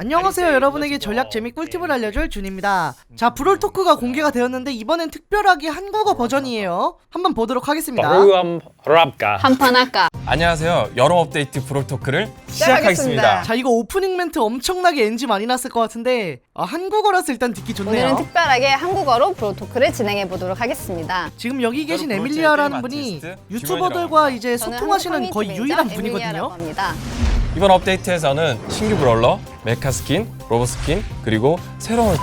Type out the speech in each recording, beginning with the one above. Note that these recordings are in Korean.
안녕하세요 여러분에게 전략 재미 꿀팁을 알려줄 준입니다. 자 브롤토크가 공개가 되었는데 이번엔 특별하게 한국어 버전이에요. 한번 보도록 하겠습니다. 랍가. 한판 할까? 안녕하세요. 여름 업데이트 브롤토크를 시작하겠습니다. 자 이거 오프닝 멘트 엄청나게 NG 많이 났을 것 같은데 아, 한국어라서 일단 듣기 오늘은 좋네요 특별하게 한국어로 프로토크를 진행해 보도록 하겠습니다. 지금 여기 계신 여러분, 에밀리아라는 분이 유튜버들과 이제 저는 소통하시는 한국 거의 커뮤니티 유일한 매니저 분이거든요. 에밀리아라고 합니다. 이번 업데이트에서는 신규 브롤러, 메카 스킨, 로봇 스킨, 그리고 새로운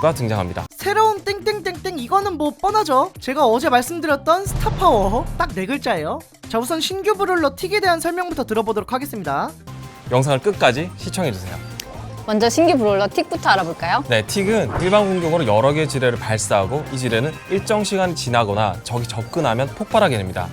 가 등장합니다. 새로운 땡땡땡땡 이거는 뭐 뻔하죠 제가 어제 말씀드렸던 스타파워 딱 네 글자예요 자 우선 신규 브롤러 틱에 대한 설명부터 들어보도록 하겠습니다 영상을 끝까지 시청해주세요. 먼저 신규 브롤러 틱부터 알아볼까요? 네, 틱은 일반 공격으로 여러 개의 지뢰를 발사하고 이 지뢰는 일정 시간이 지나거나 적이 접근하면 폭발하게 됩니다.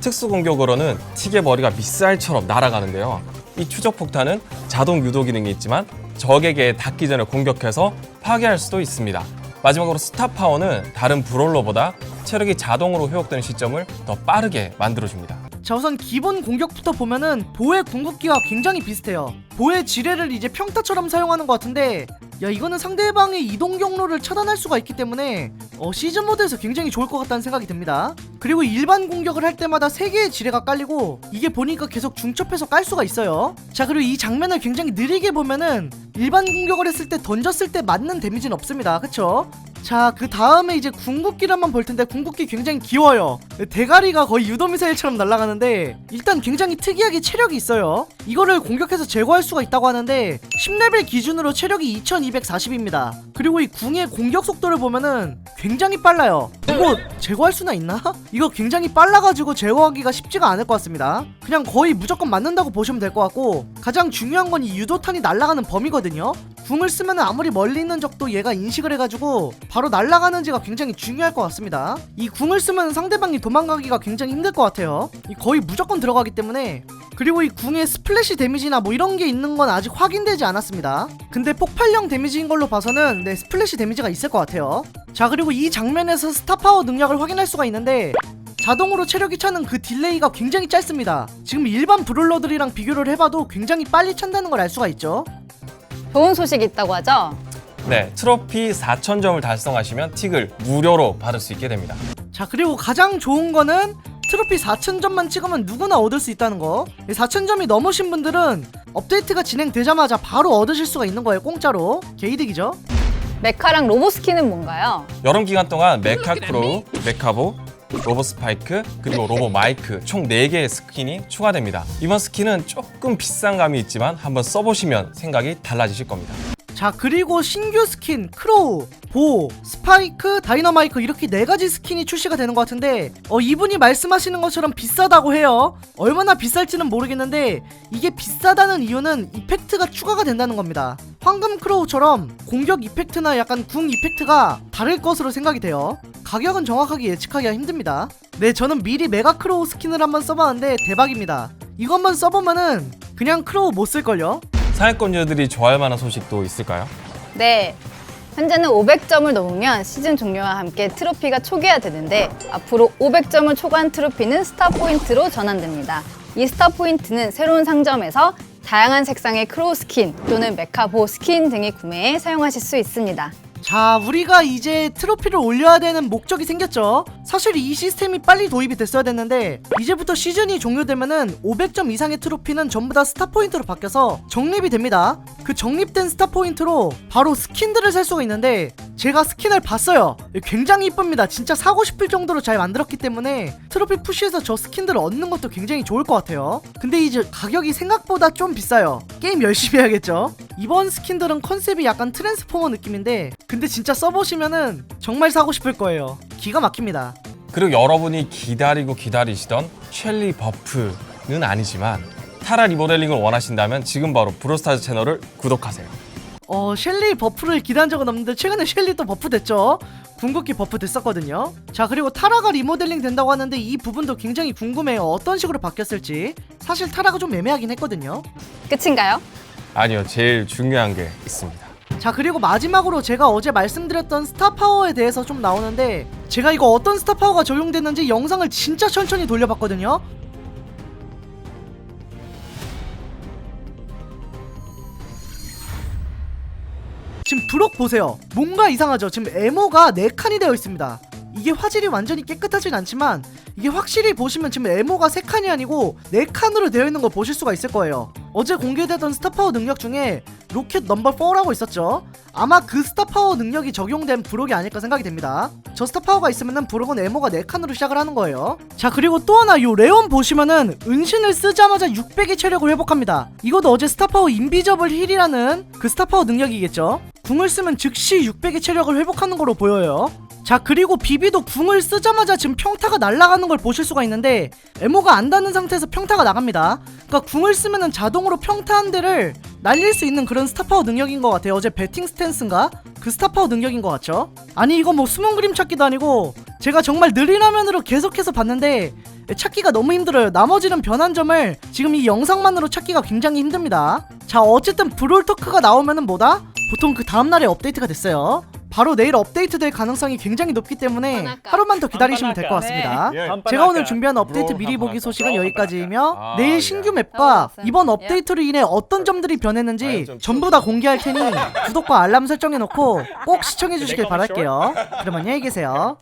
특수 공격으로는 틱의 머리가 미사일처럼 날아가는데요. 이 추적 폭탄은 자동 유도 기능이 있지만 적에게 닿기 전에 공격해서 파괴할 수도 있습니다. 마지막으로 스타 파워는 다른 브롤러보다 체력이 자동으로 회복되는 시점을 더 빠르게 만들어줍니다. 자 우선 기본 공격부터 보면은 보의 궁극기와 굉장히 비슷해요 보의 지뢰를 이제 평타처럼 사용하는 것 같은데 야 이거는 상대방의 이동 경로를 차단할 수가 있기 때문에 어, 시즌 모드에서 굉장히 좋을 것 같다는 생각이 듭니다 그리고 일반 공격을 할 때마다 3개의 지뢰가 깔리고 이게 보니까 계속 중첩해서 깔 수가 있어요 자 그리고 이 장면을 굉장히 느리게 보면은 일반 공격을 했을 때 던졌을 때 맞는 데미지는 없습니다 그쵸? 자, 그 다음에 이제 궁극기를 한번 볼 텐데 궁극기 굉장히 귀여워요. 대가리가 거의 유도미사일처럼 날아가는데 일단 굉장히 특이하게 체력이 있어요. 이거를 공격해서 제거할 수가 있다고 하는데 10레벨 기준으로 체력이 2240입니다. 그리고 이 궁의 공격 속도를 보면은 굉장히 빨라요. 이거 제거할 수나 있나? 이거 굉장히 빨라가지고 제거하기가 쉽지가 않을 것 같습니다. 그냥 거의 무조건 맞는다고 보시면 될 것 같고 가장 중요한 건 이 유도탄이 날아가는 범위거든요. 궁을 쓰면 아무리 멀리 있는 적도 얘가 인식을 해가지고 바로 날아가는지가 굉장히 중요할 것 같습니다. 이 궁을 쓰면 상대방이 도망가기가 굉장히 힘들 것 같아요. 이 거의 무조건 들어가기 때문에 그리고 이 궁에 스플래시 데미지나 뭐 이런 게 있는 건 아직 확인되지 않았습니다. 근데 폭발형 데미지인 걸로 봐서는 네 스플래시 데미지가 있을 것 같아요. 자 그리고 이 장면에서 스타 파워 능력을 확인할 수가 있는데 자동으로 체력이 차는 그 딜레이가 굉장히 짧습니다. 지금 일반 브롤러들이랑 비교를 해봐도 굉장히 빨리 찬다는 걸 알 수가 있죠. 좋은 소식이 있다고 하죠? 네, 트로피 4000점을 달성하시면 틱을 무료로 받을 수 있게 됩니다. 자 그리고 가장 좋은 거는 트로피 4000점만 찍으면 누구나 얻을 수 있다는 거 4000점이 넘으신 분들은 업데이트가 진행되자마자 바로 얻으실 수가 있는 거예요 공짜로 개이득이죠 메카랑 로봇 스킨은 뭔가요? 여름 기간 동안 메카 크로우, 메카보, 로봇 스파이크, 그리고 로봇 마이크 총 4개의 스킨이 추가됩니다. 이번 스킨은 조금 비싼 감이 있지만 한번 써보시면 생각이 달라지실 겁니다. 자 그리고 신규 스킨 크로우 보 스파이크 다이너마이크 이렇게 네 가지 스킨이 출시가 되는 것 같은데 어 이분이 말씀하시는 것처럼 비싸다고 해요 얼마나 비쌀지는 모르겠는데 이게 비싸다는 이유는 이펙트가 추가가 된다는 겁니다 황금 크로우처럼 공격 이펙트나 약간 궁 이펙트가 다를 것으로 생각이 돼요 가격은 정확하게 예측하기가 힘듭니다 네 저는 미리 메가 크로우 스킨을 한번 써봤는데 대박입니다 이것만 써보면은 그냥 크로우 못 쓸걸요 사회권자들이 좋아할 만한 소식도 있을까요? 네. 현재는 500점을 넘으면 시즌 종료와 함께 트로피가 초기화되는데 앞으로 500점을 초과한 트로피는 스타 포인트로 전환됩니다. 이 스타 포인트는 새로운 상점에서 다양한 색상의 크로우 스킨 또는 메카보 스킨 등의 구매에 사용하실 수 있습니다. 자, 우리가 이제 트로피를 올려야 되는 목적이 생겼죠. 사실 이 시스템이 빨리 도입이 됐어야 됐는데 이제부터 시즌이 종료되면은 500점 이상의 트로피는 전부 다 스타 포인트로 바뀌어서 적립이 됩니다. 그 적립된 스타 포인트로 바로 스킨들을 살 수가 있는데 제가 스킨을 봤어요. 굉장히 이쁩니다. 진짜 사고 싶을 정도로 잘 만들었기 때문에 트로피 푸시에서 저 스킨들을 얻는 것도 굉장히 좋을 것 같아요. 근데 이제 가격이 생각보다 좀 비싸요. 게임 열심히 해야겠죠. 이번 스킨들은 컨셉이 약간 트랜스포머 느낌인데 근데 진짜 써보시면은 정말 사고 싶을 거예요. 기가 막힙니다. 그리고 여러분이 기다리고 기다리시던 셸리 버프는 아니지만 타라 리모델링을 원하신다면 지금 바로 브로스타즈 채널을 구독하세요. 어 셸리 버프를 기대한 적은 없는데 최근에 셸리 또 버프 됐죠. 궁극기 버프 됐었거든요. 자 그리고 타라가 리모델링 된다고 하는데 이 부분도 굉장히 궁금해요. 어떤 식으로 바뀌었을지. 사실 타라가 좀 애매하긴 했거든요. 끝인가요? 아니요, 제일 중요한 게 있습니다. 자 그리고 마지막으로 제가 어제 말씀드렸던 스타 파워에 대해서 좀 나오는데 제가 이거 어떤 스타 파워가 적용됐는지 영상을 진짜 천천히 돌려봤거든요. 지금 브록 보세요. 뭔가 이상하죠? 지금 에모가 4칸이 되어 있습니다 이게 화질이 완전히 깨끗하진 않지만 이게 확실히 보시면 지금 에모가 3칸이 아니고 4칸으로 되어 있는 걸 보실 수가 있을 거예요. 어제 공개되던 스타파워 능력 중에 로켓 넘버 4라고 있었죠. 아마 그 스타파워 능력이 적용된 브록이 아닐까 생각이 됩니다. 저 스타파워가 있으면은 브록은 에모가 4칸으로 시작을 하는 거예요. 자 그리고 또 하나 요 레온 보시면은 은신을 쓰자마자 600의 체력을 회복합니다. 이것도 어제 스타파워 인비저블 힐이라는 그 스타파워 능력이겠죠? 궁을 쓰면 즉시 600의 체력을 회복하는 거로 보여요 자 그리고 비비도 궁을 쓰자마자 지금 평타가 날아가는 걸 보실 수가 있는데 에모가 안 닿는 상태에서 평타가 나갑니다 그러니까 궁을 쓰면은 자동으로 평타 한 대를 날릴 수 있는 그런 스타파워 능력인 것 같아요 어제 배팅 스탠스인가? 그 스타파워 능력인 것 같죠? 아니 이거 뭐 숨은 그림 찾기도 아니고 제가 정말 느린 화면으로 계속해서 봤는데 찾기가 너무 힘들어요 나머지는 변한 점을 지금 이 영상만으로 찾기가 굉장히 힘듭니다 자 어쨌든 브롤터크가 나오면은 뭐다? 보통 그 다음날에 업데이트가 됐어요 바로 내일 업데이트 될 가능성이 굉장히 높기 때문에. 하루만 더 기다리시면 될 것 같습니다. 예. 제가 오늘 준비한 업데이트 미리 보기 소식은 여기까지이며 아, 내일 예. 신규 맵과 어, 이번 예. 업데이트로 인해 어떤 점들이 아, 변했는지 좀 전부 다 공개할 테니 구독과 알람 설정해놓고 꼭 시청해주시길 바랄게요. 그럼 안녕히 계세요